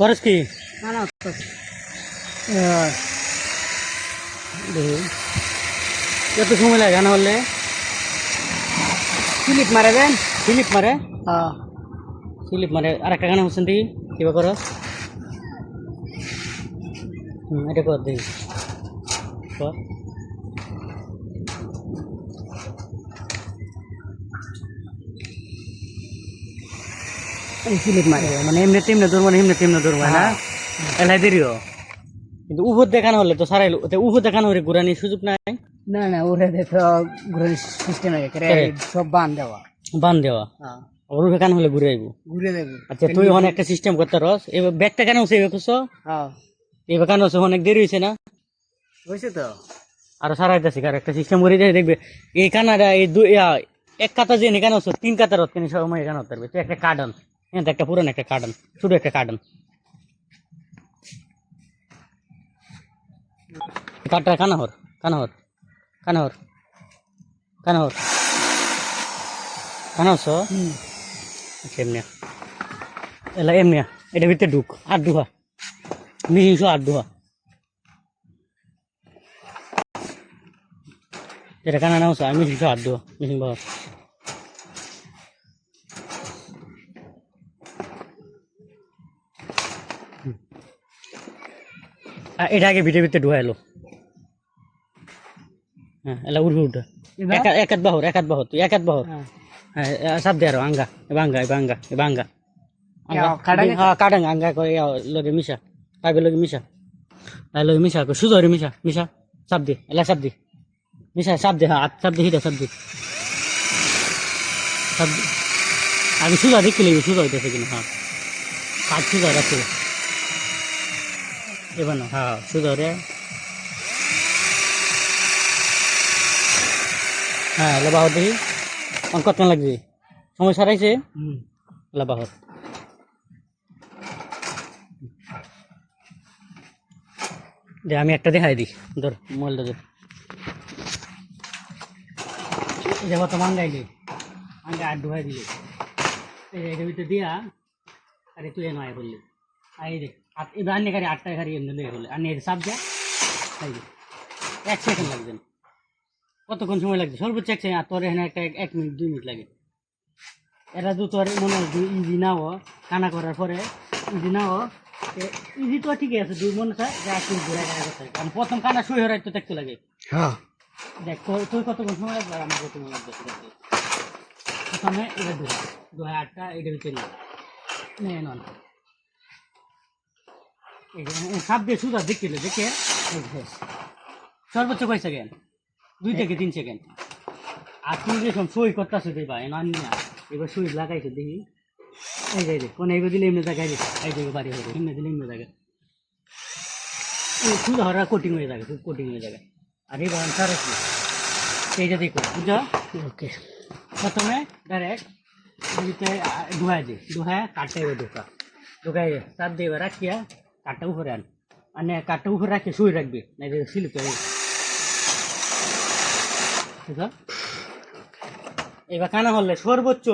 করস কি? না না কত সময় লাগে গান হলে? ক্লিপ মারে দেন। স্লিপ মারে? হ্যাঁ স্লিপ মারে। আর একটা গান হচ্ছেন দেখি কিবা করস হুম এটা কর দেখি। কর। মারে মানে এমনি তেমনি দৌড় মানে এমনি তেমনি দৌড় না? এলাই দেরিও। কিন্তু দেখানো হলে তো সারাইলো দেখানো হলে ঘুরানির সুযোগ নাই? না না ওরে সিস্টেম করে। সব বান দেওয়া। বান দেওয়া? হ্যাঁ। ওর হলে ঘুরে আইবো? ঘুরে দেবো আচ্ছা তুই একটা সিস্টেম করতে রস। এবার ব্যাগটা কেন হচ্ছে এবার কুসো হ্যাঁ। এবার কেন হচ্ছে অনেক দেরি হয়েছে না? হয়েছে তো। আরও সারাইতেছি আর একটা সিস্টেম করে দিয়ে দেখবে এই কানাডা এই দুই এক কাতা যে হচ্ছে তিন কাতার হচ্ছে সময় এখানে হতে পারবে? তুই একটা কার্ডন হ্যাঁ একটা পুরান একটা কার্ডন শুধু একটা কার্ডন কাঠটা কানাহর কানাহর কানাহর কানাহর। কানাহস আচ্ছা এমনিয়া। এলা এমনিয়া এটা ভিতরে ঢুক আট দুহা। মিহিংস আট দুহা। এটা কানা নাও আমি মিহিংস আট দুহা মিহিং বাবা এটা আগে ভিতরে ভিতরে ঢুয়া এলো। হ্যাঁ এলা উঠবে উঠে এবার? এক একাত বাহর একাত বাহর তুই একাত বাহর। হ্যাঁ। হ্যাঁ সব দে আরও আঙ্গা বাঙ্গা বাঙ্গা বাঙ্গা। ইয়া, কাডাঙ্গা? হ্যাঁ কাডাঙ্গা আঙ্গা করে লগে মিশা। পাইবে লগে মিশা। তাই লগে মিশা সুজরে মিশা মিশা। সব দে এলা দে। মিশা সব দে হ্যাঁ সব দে হিটা সব দে। দে। আগে সুজা দেখতে লিবি সুজা হইতেছে কিনা হ্যাঁ। কাজ সুজা রাখছে এবার না হ্যাঁ। সুজা রে হ্যাঁ এলা বাহর দেখি। অঙ্ক কেন লাগছে? সময় সারাইছে? হুম। এলা বাহর দে আমি একটা দেখাই দিই। ধর মোবাইলটা ধর। দেখো তো মাঙ্গাইলি মাঙ্গা আট ঢুকাই দিলি। এই ভিতরে দিয়া আরে তুই নয় বললি। আই রে গাড়ি আটটা গাড়ি এমনি লয়ে বলে আন্নে এটা চাপ যা। তাই এক সেকেন্ড লাগবে কতক্ষণ সময় লাগছে? সর্বোচ্চ এক সেকেন্ড আর তোর এখানে একটা এক- মিনিট দুই মিনিট লাগে। এরা তো তোর মনে হয় ইজি নাও কানা করার পরে ইজি নাও ইজি তো ঠিকই আছে। দুই মনে হয় যে এক মিনিট ঘুরে কানা করতে। কারণ প্রথম কানা শুয়ে হরাই তো দেখতে লাগে। হ্যাঁ। দেখ তোর তুই কতক্ষণ সময় লাগবে? আর আমার কতক্ষণ লাগবে? সেটা দেখ। প্রথমে এটা দু দু হাজার আটটা এটা ভিতরে নিয়ে নে নন এই যে সাপ দিয়ে সুদা দেখলে দেখে। এই সর্বোচ্চ কয় সেকেন্ড দুই থেকে তিন সেকেন্ড আর তুই যে সব সই করতেছে দেবা এন আনি না এবার সুই লাগাইছে দেখি। এই যে এই যে কোন এইবার দিলে এমনি জায়গায় দিছে। এই যে বাড়ি হবে এমনি দিলে এমনি জায়গায়। সুদা হরা কোটিং হয়ে যাবে কোটিং হয়ে যাবে। আর এবার সারা কি? এইটা দেখো বুঝছ? ওকে। প্রথমে ডাইরেক্ট দিতে ধোয়া দি ধোয়া কাটতে এবার ঢোকা ঢোকাই তার দিয়ে এবার রাখিয়া কাঠটা উপরে আন। মানে কাঠটা উপরে রাখিয়ে শুয়ে রাখবি না এটা স্লিপ এবার কানা হলে সর্বোচ্চ